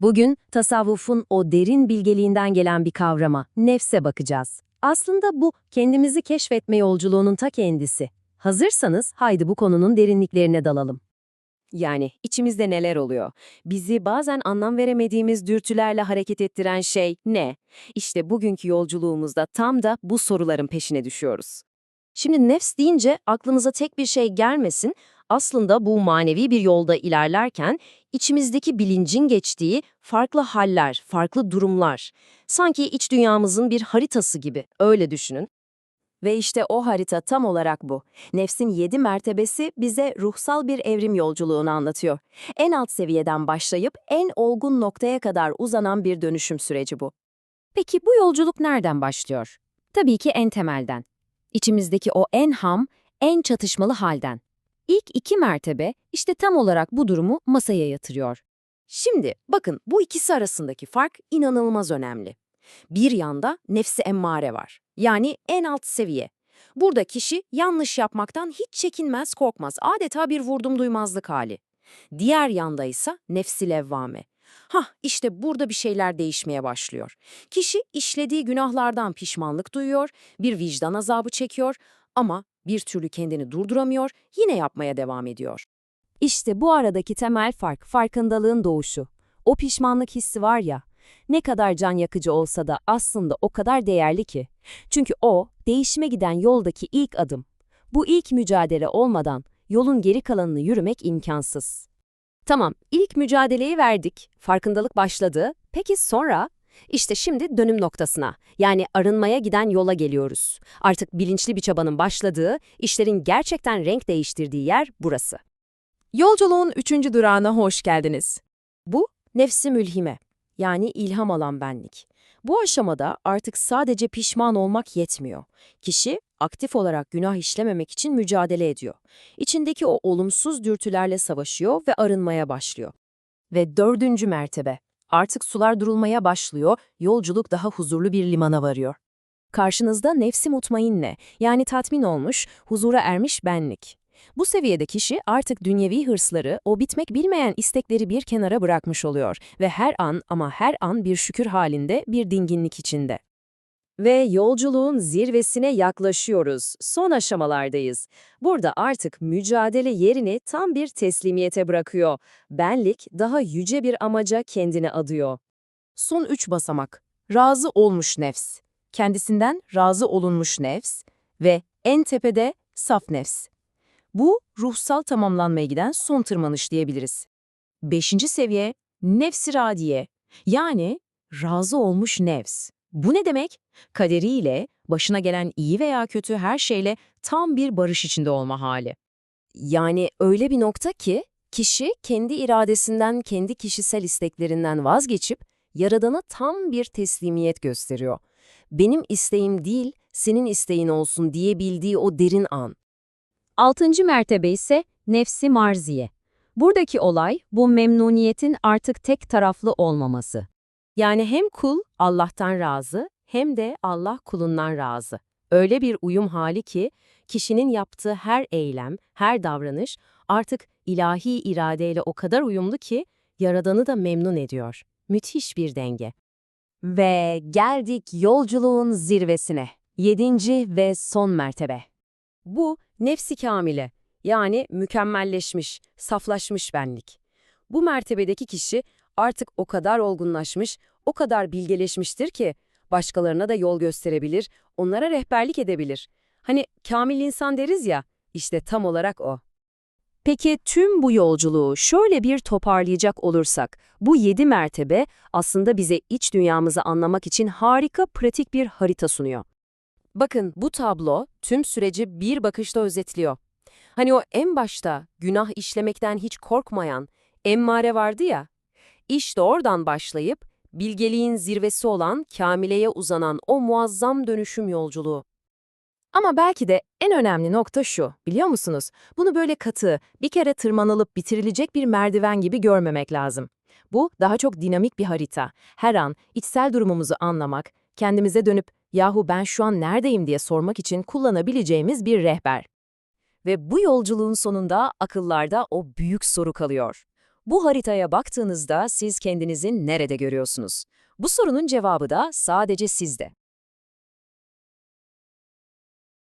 Bugün tasavvufun o derin bilgeliğinden gelen bir kavrama, nefse bakacağız. Aslında bu kendimizi keşfetme yolculuğunun ta kendisi. Hazırsanız haydi bu konunun derinliklerine dalalım. Yani içimizde neler oluyor? Bizi bazen anlam veremediğimiz dürtülerle hareket ettiren şey ne? İşte bugünkü yolculuğumuzda tam da bu soruların peşine düşüyoruz. Şimdi nefs deyince aklınıza tek bir şey gelmesin. Aslında bu manevi bir yolda ilerlerken içimizdeki bilincin geçtiği farklı haller, farklı durumlar. Sanki iç dünyamızın bir haritası gibi, öyle düşünün. Ve işte o harita tam olarak bu. Nefsin yedi mertebesi bize ruhsal bir evrim yolculuğunu anlatıyor. En alt seviyeden başlayıp en olgun noktaya kadar uzanan bir dönüşüm süreci bu. Peki bu yolculuk nereden başlıyor? Tabii ki en temelden. İçimizdeki o en ham, en çatışmalı halden. İlk iki mertebe işte tam olarak bu durumu masaya yatırıyor. Şimdi bakın bu ikisi arasındaki fark inanılmaz önemli. Bir yanda nefsi emmare var. Yani en alt seviye. Burada kişi yanlış yapmaktan hiç çekinmez, korkmaz. Adeta bir vurdum duymazlık hali. Diğer yanda ise nefsi levvame. Hah işte burada bir şeyler değişmeye başlıyor. Kişi işlediği günahlardan pişmanlık duyuyor, bir vicdan azabı çekiyor ama bir türlü kendini durduramıyor, yine yapmaya devam ediyor. İşte bu aradaki temel fark, farkındalığın doğuşu. O pişmanlık hissi var ya, ne kadar can yakıcı olsa da aslında o kadar değerli ki. Çünkü o, değişime giden yoldaki ilk adım. Bu ilk mücadele olmadan yolun geri kalanını yürümek imkansız. Tamam, ilk mücadeleyi verdik, farkındalık başladı. Peki sonra? İşte şimdi dönüm noktasına, yani arınmaya giden yola geliyoruz. Artık bilinçli bir çabanın başladığı, işlerin gerçekten renk değiştirdiği yer burası. Yolculuğun üçüncü durağına hoş geldiniz. Bu nefsi mülhime, yani ilham alan benlik. Bu aşamada artık sadece pişman olmak yetmiyor. Kişi aktif olarak günah işlememek için mücadele ediyor. İçindeki o olumsuz dürtülerle savaşıyor ve arınmaya başlıyor. Ve dördüncü mertebe. Artık sular durulmaya başlıyor, yolculuk daha huzurlu bir limana varıyor. Karşınızda nefsi mutmainne, yani tatmin olmuş, huzura ermiş benlik. Bu seviyede kişi artık dünyevi hırsları, o bitmek bilmeyen istekleri bir kenara bırakmış oluyor ve her an ama her an bir şükür halinde, bir dinginlik içinde. Ve yolculuğun zirvesine yaklaşıyoruz. Son aşamalardayız. Burada artık mücadele yerini tam bir teslimiyete bırakıyor. Benlik daha yüce bir amaca kendini adıyor. Son üç basamak. Razı olmuş nefs. Kendisinden razı olunmuş nefs ve en tepede saf nefs. Bu ruhsal tamamlanmaya giden son tırmanış diyebiliriz. Beşinci seviye nefs-i radiye yani razı olmuş nefs. Bu ne demek? Kaderiyle, başına gelen iyi veya kötü her şeyle tam bir barış içinde olma hali. Yani öyle bir nokta ki kişi kendi iradesinden, kendi kişisel isteklerinden vazgeçip Yaradan'a tam bir teslimiyet gösteriyor. Benim isteğim değil, senin isteğin olsun diyebildiği o derin an. Altıncı mertebe ise nefsi marziye. Buradaki olay bu memnuniyetin artık tek taraflı olmaması. Yani hem kul Allah'tan razı hem de Allah kulundan razı. Öyle bir uyum hali ki kişinin yaptığı her eylem, her davranış artık ilahi iradeyle o kadar uyumlu ki Yaradan'ı da memnun ediyor. Müthiş bir denge. Ve geldik yolculuğun zirvesine. Yedinci ve son mertebe. Bu nefsi kamile, yani mükemmelleşmiş, saflaşmış benlik. Bu mertebedeki kişi artık o kadar olgunlaşmış, o kadar bilgeleşmiştir ki başkalarına da yol gösterebilir, onlara rehberlik edebilir. Hani kamil insan deriz ya, işte tam olarak o. Peki tüm bu yolculuğu şöyle bir toparlayacak olursak, bu yedi mertebe aslında bize iç dünyamızı anlamak için harika pratik bir harita sunuyor. Bakın bu tablo tüm süreci bir bakışta özetliyor. Hani o en başta günah işlemekten hiç korkmayan emmare vardı ya, işte oradan başlayıp bilgeliğin zirvesi olan kamileye uzanan o muazzam dönüşüm yolculuğu. Ama belki de en önemli nokta şu, biliyor musunuz? Bunu böyle katı, bir kere tırmanılıp bitirilecek bir merdiven gibi görmemek lazım. Bu daha çok dinamik bir harita. Her an içsel durumumuzu anlamak, kendimize dönüp yahu ben şu an neredeyim diye sormak için kullanabileceğimiz bir rehber. Ve bu yolculuğun sonunda akıllarda o büyük soru kalıyor. Bu haritaya baktığınızda siz kendinizi nerede görüyorsunuz? Bu sorunun cevabı da sadece sizde.